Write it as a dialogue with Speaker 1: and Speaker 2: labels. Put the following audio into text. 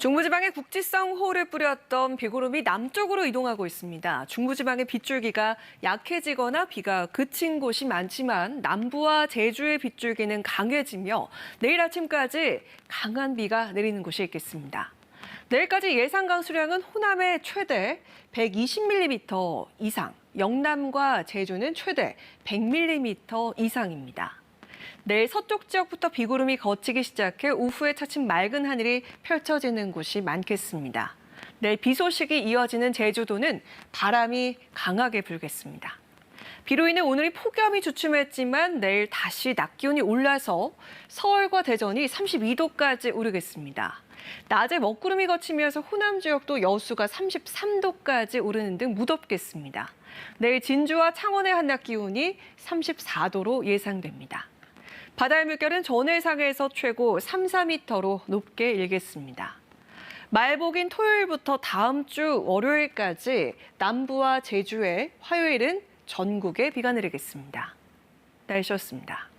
Speaker 1: 중부지방에 국지성 호우를 뿌렸던 비구름이 남쪽으로 이동하고 있습니다. 중부지방의 빗줄기가 약해지거나 비가 그친 곳이 많지만 남부와 제주의 빗줄기는 강해지며 내일 아침까지 강한 비가 내리는 곳이 있겠습니다. 내일까지 예상 강수량은 호남의 최대 120mm 이상, 영남과 제주는 최대 100mm 이상입니다. 내일 서쪽 지역부터 비구름이 걷히기 시작해 오후에 차츰 맑은 하늘이 펼쳐지는 곳이 많겠습니다. 내일 비 소식이 이어지는 제주도는 바람이 강하게 불겠습니다. 비로 인해 오늘이 폭염이 주춤했지만 내일 다시 낮 기온이 올라서 서울과 대전이 32도까지 오르겠습니다. 낮에 먹구름이 거치면서 호남 지역도 여수가 33도까지 오르는 등 무덥겠습니다. 내일 진주와 창원의 한낮 기온이 34도로 예상됩니다. 바다의 물결은 전해상에서 최고 3, 4m로 높게 일겠습니다. 말복인 토요일부터 다음 주 월요일까지 남부와 제주에 화요일은 전국에 비가 내리겠습니다. 날씨였습니다.